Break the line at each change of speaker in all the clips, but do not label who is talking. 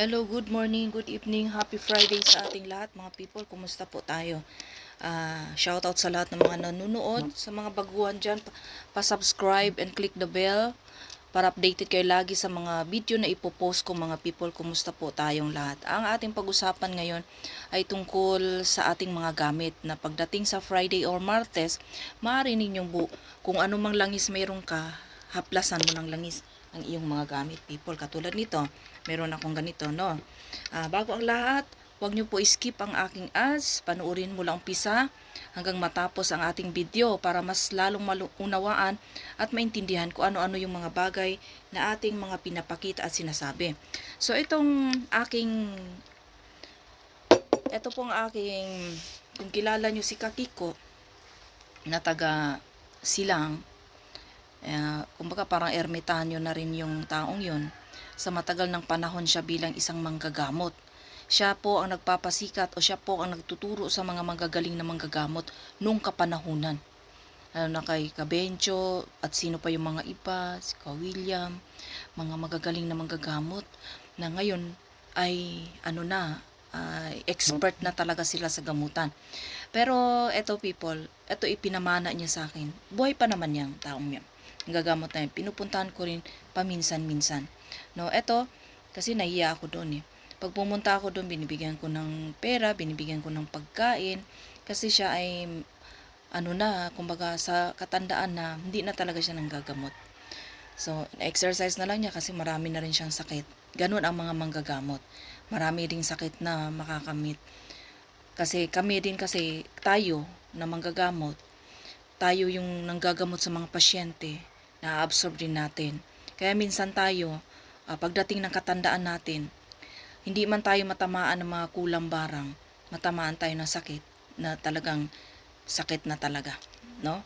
Hello, good morning, good evening, happy Friday sa ating lahat mga people. Kumusta po tayo? Ah, shout out sa lahat ng mga nanonood, sa mga baguhan dyan, pa- pa-subscribe and click the bell para updated kayo lagi sa mga video na ipopost ko mga people. Kumusta po tayong lahat? Ang ating pag-usapan ngayon ay tungkol sa ating mga gamit na pagdating sa Friday or Martes, maaari ninyong bu kung ano mang langis mayroon ka, haplasan mo ng langis ang iyong mga gamit people. Katulad nito, meron akong ganito, no? Ah, bago ang lahat, huwag niyo po skip ang aking ads. Panuorin mo lang umpisa hanggang matapos ang ating video para mas lalong maunawaan at maintindihan kung ano-ano yung mga bagay na ating mga pinapakita at sinasabi. So, itong aking ito pong aking kung kilala nyo si Kakiko na taga Silang Uh, kumbaga parang ermitanyo na rin yung taong yun. Sa matagal ng panahon siya bilang isang manggagamot. Siya po ang nagpapasikat o siya po ang nagtuturo sa mga manggagaling na manggagamot nung kapanahunan. Lalo na kay Kabencho at sino pa yung mga iba, si Ka William, mga magagaling na manggagamot na ngayon ay ano na, ay expert na talaga sila sa gamutan. Pero eto people, eto ipinamana niya sa akin. Buhay pa naman yung taong yan gagamot na yun. Pinupuntahan ko rin paminsan-minsan. No, eto, kasi nahiya ako doon eh. Pag pumunta ako doon, binibigyan ko ng pera, binibigyan ko ng pagkain, kasi siya ay, ano na, kumbaga sa katandaan na, hindi na talaga siya nanggagamot. So, exercise na lang niya kasi marami na rin siyang sakit. Ganun ang mga manggagamot. Marami ding sakit na makakamit. Kasi kami din kasi, tayo na manggagamot, tayo yung nanggagamot sa mga pasyente, na-absorb din natin. Kaya minsan tayo, ah, pagdating ng katandaan natin, hindi man tayo matamaan ng mga kulang barang, matamaan tayo ng sakit na talagang sakit na talaga, no?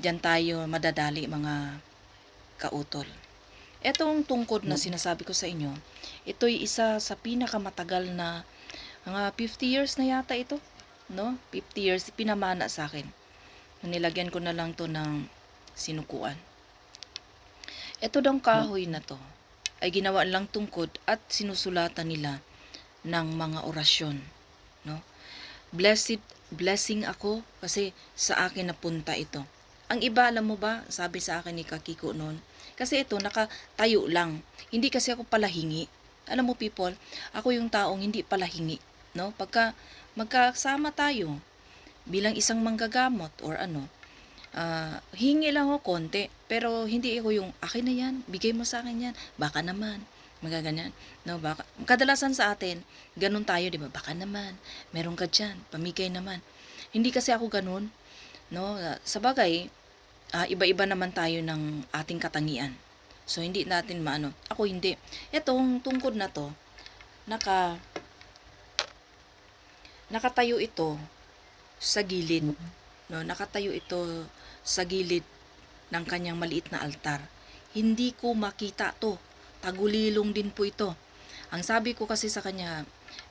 Diyan tayo madadali mga kautol. Etong tungkod na sinasabi ko sa inyo, ito'y isa sa pinakamatagal na mga 50 years na yata ito, no? 50 years pinamana sa akin nilagyan ko na lang to ng sinukuan. Ito daw kahoy na to ay ginawa lang tungkod at sinusulatan nila ng mga orasyon. No? Blessed, blessing ako kasi sa akin napunta ito. Ang iba, alam mo ba, sabi sa akin ni Kakiko noon, kasi ito, nakatayo lang. Hindi kasi ako palahingi. Alam mo people, ako yung taong hindi palahingi. No? Pagka magkasama tayo, bilang isang manggagamot or ano, uh, hingi lang ako konti. Pero hindi ako yung, akin na yan, bigay mo sa akin yan, baka naman, magaganyan. No, baka, kadalasan sa atin, ganun tayo, di ba? Baka naman, meron ka dyan, pamigay naman. Hindi kasi ako ganun. No, uh, sa bagay, uh, iba-iba naman tayo ng ating katangian. So, hindi natin maano. Ako hindi. Itong tungkod na to, naka, nakatayo ito sa gilid. No, nakatayo ito sa gilid ng kanyang maliit na altar. Hindi ko makita to. Tagulilong din po ito. Ang sabi ko kasi sa kanya,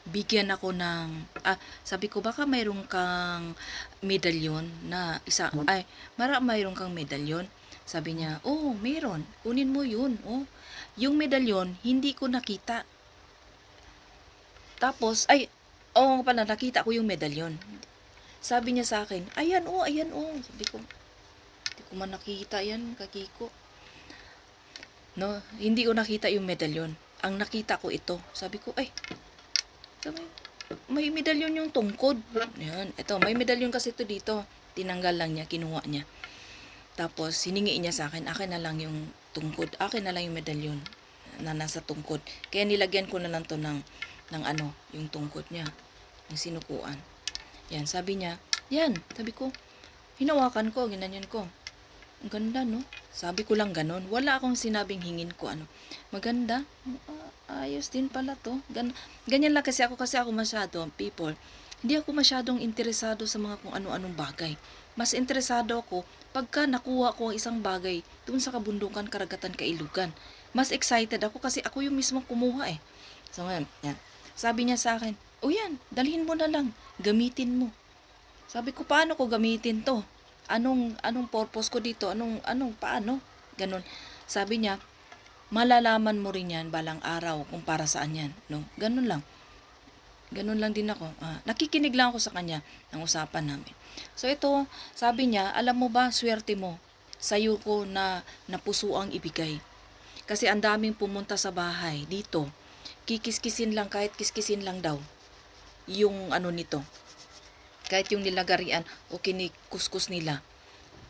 bigyan ako ng, ah, sabi ko baka mayroon kang medalyon na isa, ay, mara mayroon kang medalyon. Sabi niya, oh, meron. Kunin mo yun. Oh. Yung medalyon, hindi ko nakita. Tapos, ay, oo oh, pala, nakita ko yung medalyon. Sabi niya sa akin, ayan oh, ayan oh. Sabi ko, hindi ko man nakita yan, kakiko. No, hindi ko nakita yung medalyon. Ang nakita ko ito. Sabi ko, ay, sabi, may medalyon yung tungkod. Yan, ito, may medalyon kasi ito dito. Tinanggal lang niya, kinuha niya. Tapos, hiningi niya sa akin, akin na lang yung tungkod. Akin na lang yung medalyon na nasa tungkod. Kaya nilagyan ko na lang to ng, ng ano, yung tungkod niya. Ng sinukuan. Yan, sabi niya, yan, sabi ko, hinawakan ko, ginanyan ko. Ang ganda, no? Sabi ko lang ganon. Wala akong sinabing hingin ko, ano. Maganda. Ah, ayos din pala to. Gan ganyan lang kasi ako, kasi ako masyado, people, hindi ako masyadong interesado sa mga kung ano-anong bagay. Mas interesado ako pagka nakuha ko ang isang bagay dun sa kabundukan, karagatan, kailugan. Mas excited ako kasi ako yung mismo kumuha eh. So ngayon, yan. Sabi niya sa akin, o yan, dalhin mo na lang. Gamitin mo. Sabi ko, paano ko gamitin to? Anong, anong purpose ko dito? Anong, anong, paano? Ganon. Sabi niya, malalaman mo rin yan balang araw kung para saan yan. No? Ganun lang. Ganun lang din ako. Ah, nakikinig lang ako sa kanya ng usapan namin. So ito, sabi niya, alam mo ba, swerte mo. Sa'yo ko na napuso ang ibigay. Kasi ang daming pumunta sa bahay dito. Kikiskisin lang, kahit kiskisin lang daw. Yung ano nito. Kahit yung nilagarian o kinikuskus nila.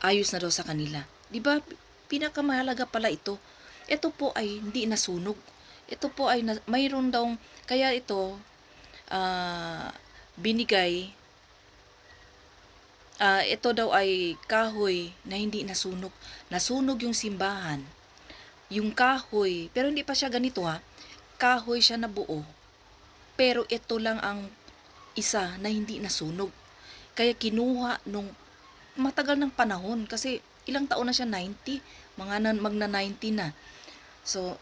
Ayos na daw sa kanila. Di ba? Pinakamahalaga pala ito. Ito po ay hindi nasunog. Ito po ay na, mayroon daw, kaya ito, ah, binigay Ah, ito daw ay kahoy na hindi nasunog. Nasunog yung simbahan. Yung kahoy, pero hindi pa siya ganito ha. Kahoy siya na buo. Pero ito lang ang isa na hindi nasunog. Kaya kinuha nung matagal ng panahon kasi ilang taon na siya 90, mga nan, magna 90 na. So,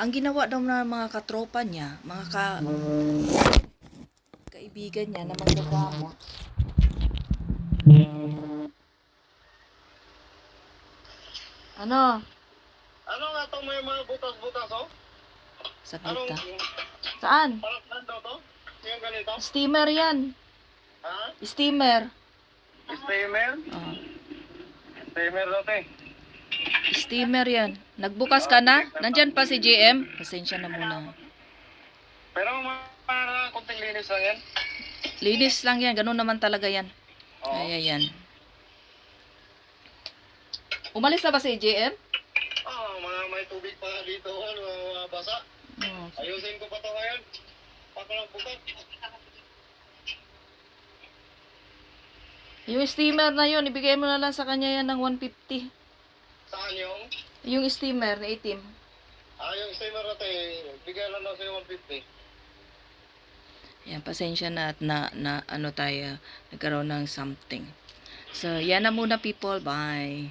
ang ginawa daw ng mga katropa niya, mga ka, kaibigan niya na manggagamot, Ano?
Ano nga itong may mga butas-butas, oh?
Saglit
Anong,
ka. Saan?
parang nando to? Yung ganito?
Steamer yan.
Ha?
Steamer.
Steamer?
Oh.
Steamer na to eh.
Steamer yan. Nagbukas ka na? Nandyan pa si JM? Pasensya na muna.
Pero para kunting linis lang yan.
Linis lang yan. Ganun naman talaga yan.
Oo.
Ay, ayan. Umalis na ba si JM?
Oh, mga may tubig pa dito, ano, basa.
Oh.
Ayusin ko pa to ngayon. Pako lang bukat.
Yung steamer na yun, ibigay mo na lang sa kanya yan ng 150.
Saan yung?
Yung steamer na itim.
Ah, yung steamer na to eh. Bigay lang daw sa'yo 150.
Yan, pasensya na at na, na ano tayo, nagkaroon ng something. So, yan na muna people. Bye.